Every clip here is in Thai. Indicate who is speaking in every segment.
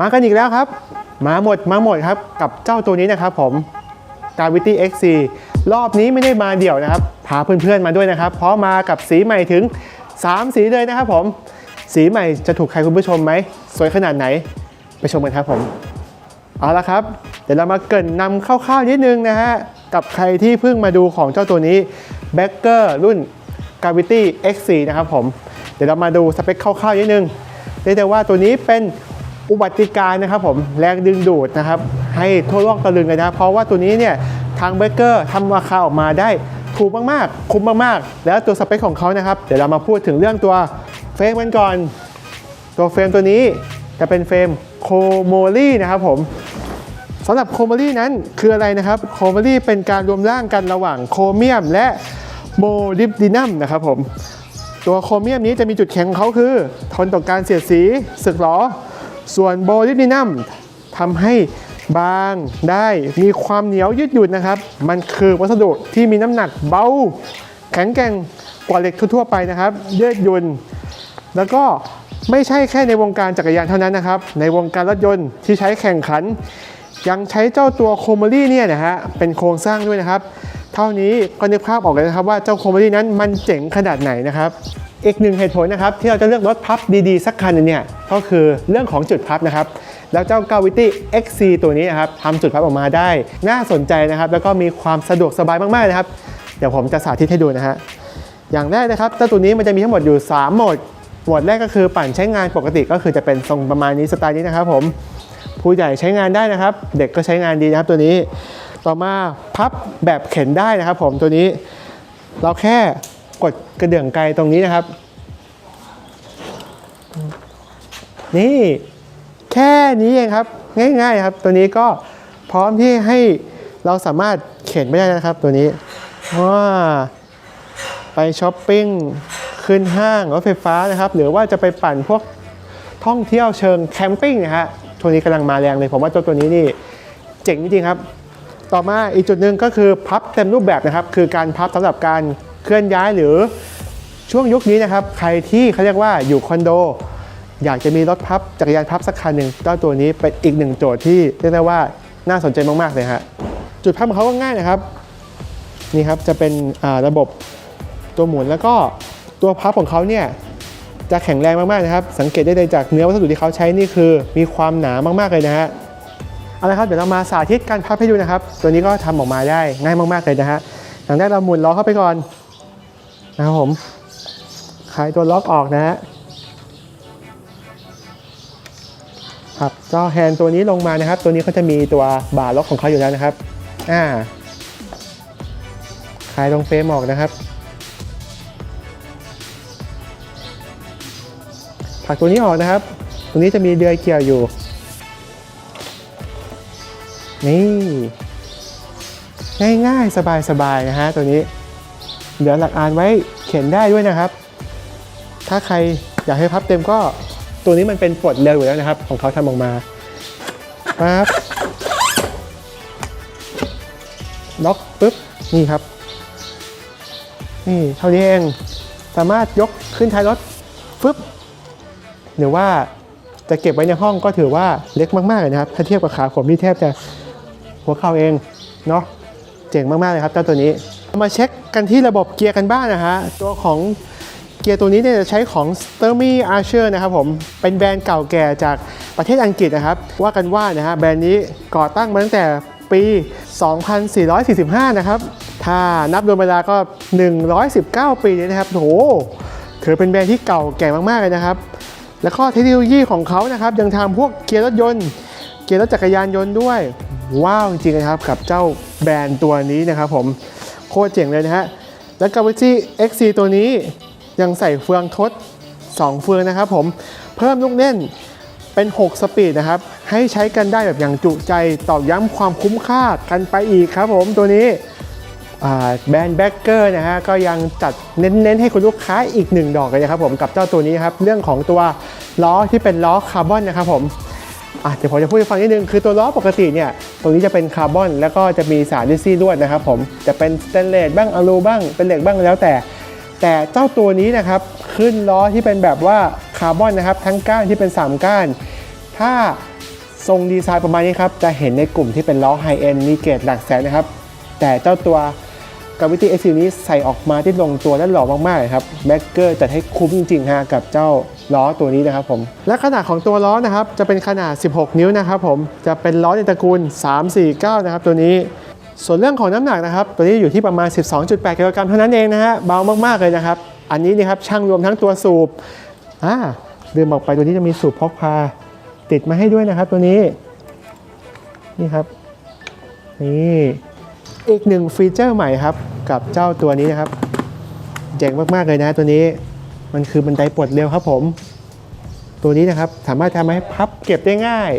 Speaker 1: มากันอีกแล้วครับ มาหมดมาหมดครับกับเจ้าตัวนี้นะครับผม Gravity XC รอบนี้ไม่ได้มาเดี่ยวนะครับ พาเพื่อนๆมาด้วยนะครับ เพราะมากับสีใหม่ถึง 3 สีเลยนะครับผม สีใหม่จะถูกใครคุณผู้ชมไหม สวยขนาดไหน ไปชมกันครับผม เอาละครับ เดี๋ยวเรามาเกินนำคร่าวๆนิดนึงนะฮะ กับใครที่เพิ่งมาดูของเจ้าตัวนี้ b a c k e r รุ่น Gravity X4 นะครับผม เดี๋ยวเรามาดูสเปคคร่าวๆนิดนึงเรียกได้ว่าตัวนี้เป็น อุบัติการ์นะครับผมแรงดึงดูดนะครับ ให้ทั่วโลกตะลึงเลยนะเพราะว่าตัวนี้เนี่ยทางเบเกอร์ทำราคาออกมาได้ถูกมากๆ คุ้มมากๆ แล้วตัวสเปคของเขานะครับ เดี๋ยวเรามาพูดถึงเรื่องตัวเฟรมกันก่อน ตัวเฟรมตัวนี้จะเป็นเฟรมโคโมลี่นะครับผมสำหรับโครมารีนั้นคืออะไรนะครับโครมารีเป็นการรวมร่างกันระหว่างโครเมียมและโมลิบดินัมนะครับผมตัวโครเมียมนี้จะมีจุดแข็งของเขาคือทนต่อการเสียดสีสึกหรอ ส่วนโมลิบดินัมทำให้บางได้มีความเหนียวยืดหยุ่นนะครับ มันคือวัสดุที่มีน้ำหนักเบา แข็งแกร่งกว่าเหล็กทั่ว ๆ ไปนะครับ ยืดหยุ่นแล้วก็ไม่ใช่แค่ในวงการจักรยานเท่านั้นนะครับ ในวงการรถยนต์ที่ใช้แข่งขัน ยังใช้เจ้าตัวโคมอรี่เนี่ยนะฮะเป็นโครงสร้างด้วยนะครับ เท่านี้ก็นึกภาพออกเลยนะครับว่าเจ้าโคมอรี่นั้นมันเจ๋งขนาดไหนนะครับ อีกหนึ่งเหตุผลนะครับที่เราจะเลือกรถพับดีๆ สักคันเนี่ยก็คือเรื่องของจุดพับนะครับแล้วเจ้า Gravity XC ตัวนี้นะครับทำจุดพับออกมาได้ น่าสนใจนะครับ แล้วก็มีความสะดวกสบายมากๆนะครับ เดี๋ยวผมจะสาธิตให้ดูนะฮะอย่างแรกนะครับเจ้าตัวนี้มันจะมีทั้งหมดอยู่ 3 โหมดโหมดแรกก็คือปั่นใช้งานปกติก็คือจะเป็นทรงประมาณนี้สไตล์นี้นะครับผมผู้ใหญ่ใช้งานได้นะครับ เด็กก็ใช้งานดีนะครับตัวนี้ ต่อมาพับแบบเข็นได้นะครับ ผมตัวนี้ เราแค่ กดกระเดื่องไกลตรงนี้นะครับ นี่แค่นี้เองครับ ง่ายๆครับ ตัวนี้ก็พร้อมที่ให้เราสามารถเข็นไม่ได้นะครับตัวนี้ว้าไปช้อปปิ้งขึ้นห้างรถไฟฟ้านะครับ หรือว่าจะไปปั่นพวกท่องเที่ยวเชิงแคมปิ้งนะฮะตัวนี้กำลังมาแรงเลย ผมว่าเจ้าตัวนี้นี่เจ๋งจริงๆครับ ต่อมาอีกจุดหนึ่งก็คือพับเต็มรูปแบบนะครับ คือการพับสำหรับการ เคลื่อนย้ายหรือช่วงยุคนี้นะครับ ใครที่เขาเรียกว่าอยู่คอนโด อยากจะมีรถพับจักรยานพับสักคันหนึ่งเจ้าตัวนี้เป็นอีกหนึ่งโจทย์ที่เรียกได้ว่าน่าสนใจมากๆเลยฮะจุดพับของเขาก็ง่ายนะครับนี่ครับจะเป็นระบบตัวหมุนแล้วก็ตัวพับของเขาเนี่ยจะแข็งแรงมากๆนะครับ สังเกตได้เลยจากเนื้อวัสดุที่เขาใช้นี่คือ มีความหนามากๆเลยนะฮะเอาละครับเดี๋ยวเรามาสาธิตการพับให้ดูนะครับ ตัวนี้ก็ทำออกมาได้ง่ายมากๆเลยนะฮะอย่างแรกเราหมุนล้อเข้าไปก่อน นะครับผมคลายตัวล็อกออกนะฮะครับก็แฮนด์ตัวนี้ลงมานะครับ ตัวนี้เขาจะมีตัวบ่าล็อกของเขาอยู่แล้วนะครับอ่าคลายตรงเฟรมออกนะครับผักตัวนี้ออกนะครับ ตรงนี้จะมีเดือยเกี่ยวอยู่ นี่ ง่ายๆ สบายๆ นะฮะตัวนี้ เดี๋ยวหลักอ่านไว้เขียนได้ด้วยนะครับ ถ้าใครอยากให้พับเต็มก็ตัวนี้มันเป็นปลดเร็วอยู่แล้วนะครับ ของเขาทำออกมาปั๊บล็อกปุ๊บนี่ครับ นี่เท่านี้เองสามารถยกขึ้นท้ายรถฟึบหรือว่าจะเก็บไว้ในห้องก็ถือว่าเล็กมากๆเลยนะครับ ถ้าเทียบกับขาผมที่แทบจะหัวเข่าเองเนาะเจ๋งมากๆเลยครับเจ้าตัวนี้ มาเช็คกันที่ระบบเกียร์กันบ้างนะฮะ ตัวของเกียร์ตัวนี้เนี่ยจะใช้ของ s t e r m y Archer นะครับผม เป็นแบรนด์เก่าแก่จากประเทศอังกฤษนะครับ ว่ากันว่านะฮะแบรนด์นี้ก่อตั้งมาตั้งแต่ปี 2445 นะครับ ถ้านับรวมเวลาก็ 119 ปีเลยนะครับโหถือเป็นแบรนด์ที่เก่าแก่มากๆเลยนะครับ แล้วก็เทคโนโลยีของเขานะครับยังทำพวกเกียร์รถยนต์ เกียร์รถจักรยานยนต์ด้วย ว้าวจริงๆนะครับกับเจ้าแบรนด์ตัวนี้นะครับผม คตรเจ๋งเลยนะฮะ แล้ว Gravity XC ตัวนี้ยังใส่เฟืองทด 2 เฟืองนะครับผม เพิ่มลูกเล่นเป็น 6 สปีดนะครับ ให้ใช้กันได้แบบอย่างจุใจตอกย้ำความคุ้มค่ากันไปอีกครับผมตัวนี้แบรนด์แบ็กเกอร์นะฮะก็ยังจัดเน้นๆ ให้คุณลูกค้าอีกหนึ่งดอกเลยนะครับผมกับเจ้าตัวนี้ครับ เรื่องของตัวล้อที่เป็นล้อคาร์บอนนะครับผม อะเดี๋ยวผมจะพูดให้ฟังนิดนึง คือตัวล้อปกติเนี่ย ตรงนี้จะเป็นคาร์บอน แล้วก็จะมีสารดิซี่ลวดนะครับผม จะเป็นสเตนเลสบ้างอลูบ้าง เป็นเหล็กบ้างแล้วแต่ แต่เจ้าตัวนี้นะครับ ขึ้นล้อที่เป็นแบบว่าคาร์บอนนะครับ ทั้งก้านที่เป็น 3 ก้าน ถ้าทรงดีไซน์ประมาณนี้ครับ จะเห็นในกลุ่มที่เป็นล้อไฮเอ็นมีเกรดหลักแสนนะครับ แต่เจ้าตัว กาวิตี้ X นี้ใส่ออกมาที่ลงตัวและหล่อมากๆเลยครับแบ็กเกอร์จัดให้คุ้มจริงๆฮะกับเจ้าล้อตัวนี้นะครับผมและขนาดของตัวล้อนะครับจะเป็นขนาด 16 นิ้วนะครับผมจะเป็นล้อในตระกูล 349 นะครับตัวนี้ส่วนเรื่องของน้ำหนักนะครับ ตัวนี้อยู่ที่ประมาณ 12.8 กิโลกรัมเท่านั้นเองนะฮะ เบามากๆเลยนะครับ อันนี้นี่ครับช่างรวมทั้งตัวสูบ อ่าลืมบอกไปตัวนี้จะมีสูบพกพา ติดมาให้ด้วยนะครับตัวนี้ นี่ครับ นี่ อีกหนึ่งฟีเจอร์ใหม่ครับกับเจ้าตัวนี้นะครับเจ๋งมากๆเลยนะตัวนี้มันคือบันไดปลดเร็วครับผม ตัวนี้นะครับสามารถทำให้พับเก็บได้ง่าย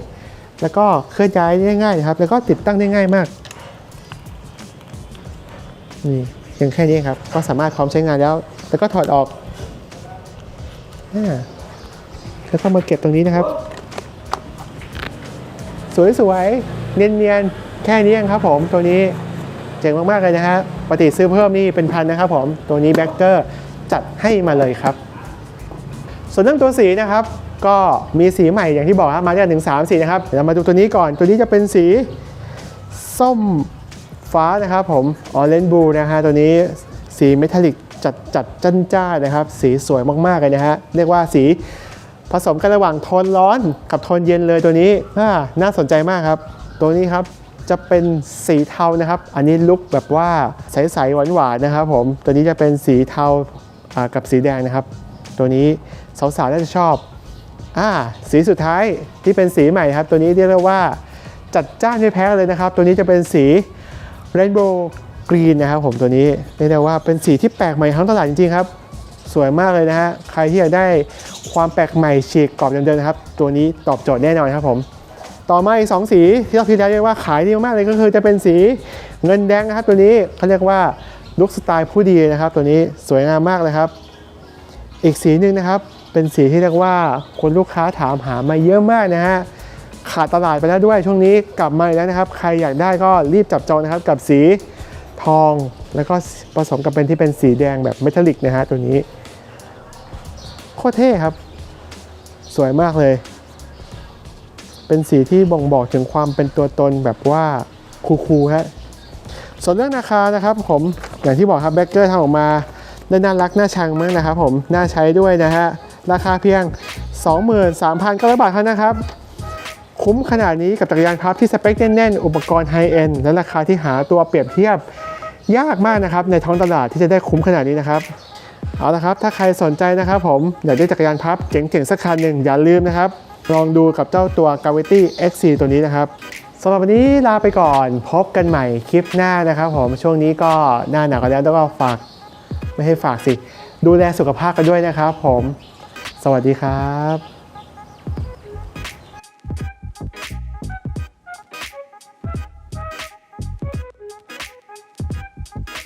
Speaker 1: แล้วก็เคลื่อนย้ายได้ง่ายนะครับ แล้วก็ติดตั้งได้ง่ายมากนี่เพียงแค่นี้ครับ ก็สามารถพร้อมใช้งานแล้ว แล้วก็ถอดออกอ่าแล้วก็มาเก็บตรงนี้นะครับ สวยๆเนียนๆแค่นี้เองครับผมตัวนี้ จ๋งมากๆเลยนะฮะปกติซื้อเพิ่มนี่เป็นพันนะครับผม ตัวนี้แบ็กเกอร์จัดให้มาเลยครับ ส่วนเรื่องตัวสีนะครับ ก็มีสีใหม่อย่างที่บอกครับมาได้ถึง3สีนะครับ เดี๋ยวมาดูตัวนี้ก่อน ตัวนี้จะเป็นสีส้มฟ้านะครับผมออเรนจ์บลูนะฮะ ตัวนี้สีเมทัลลิกจัดจัดจ้านจ้านะครับ สีสวยมากๆเลยนะฮะ เรียกว่าสีผสมกันระหว่างโทนร้อนกับโทนเย็นเลยตัวนี้น่าสนใจมากครับ ตัวนี้ครับ จะเป็นสีเทานะครับ อันนี้ลุกแบบว่าใสๆหวานๆนะครับผมตัวนี้จะเป็นสีเทากับสีแดงนะครับ ตัวนี้สาวๆน่าจะชอบอ่าสีสุดท้ายที่เป็นสีใหม่ครับ ตัวนี้เรียกได้ว่าจัดจ้านไม่แพ้เลยนะครับ ตัวนี้จะเป็นสี Rainbow Green นะครับ ผมตัวนี้เรียกได้ว่าเป็นสีที่แปลกใหม่ทั้งตลาดจริงๆครับสวยมากเลยนะฮะใครที่อยากได้ความแปลกใหม่ฉีกกรอบเดิมๆนะครับ ตัวนี้ตอบโจทย์แน่นอนครับผม ต่อมาอีกสองสีที่เราพิจารณาเรียกว่าขายดีมากเลยก็คือจะเป็นสีเงินแดงนะครับ ตัวนี้เขาเรียกว่าลุคสไตล์ผู้ดีนะครับ ตัวนี้สวยงามมากเลยครับ อีกสีหนึ่งนะครับ เป็นสีที่เรียกว่าคนลูกค้าถามหามาเยอะมากนะฮะขาดตลาดไปแล้วด้วยช่วงนี้กลับมาอีกแล้วนะครับ ใครอยากได้ก็รีบจับจองนะครับกับสีทองแล้วก็ผสมกับเป็นที่เป็นสีแดงแบบเมทัลลิกนะฮะตัวนี้โคตรเท่ครับ สวยมากเลย เป็นสีที่บ่งบอกถึงความเป็นตัวตนแบบว่าคูลๆฮะส่วนเรื่องราคานะครับผมอย่างที่บอกครับแบ็กเกอร์ทำออกมาได้น่ารักน่าชังมากนะครับผมน่าใช้ด้วยนะฮะราคาเพียง 23,900 บาทเท่านั้นนะครับ คุ้มขนาดนี้กับจักรยานพับที่สเปคแน่นๆ อุปกรณ์ไฮเอ็นและราคาที่หาตัวเปรียบเทียบยากมากนะครับ ในท้องตลาดที่จะได้คุ้มขนาดนี้นะครับ เอาละครับ ถ้าใครสนใจนะครับผมอยากได้จักรยานพับเจ๋งๆสักคันหนึ่งอย่าลืมนะครับ ลองดูกับเจ้าตัว Gravity X4 ตัวนี้นะครับสำหรับวันนี้ลาไปก่อนพบกันใหม่คลิปหน้านะครับผมช่วงนี้ก็หน้าหนาวกันแล้วแล้วก็ฝากไม่ให้ฝากสิ ดูแลสุขภาพกันด้วยนะครับผม สวัสดีครับ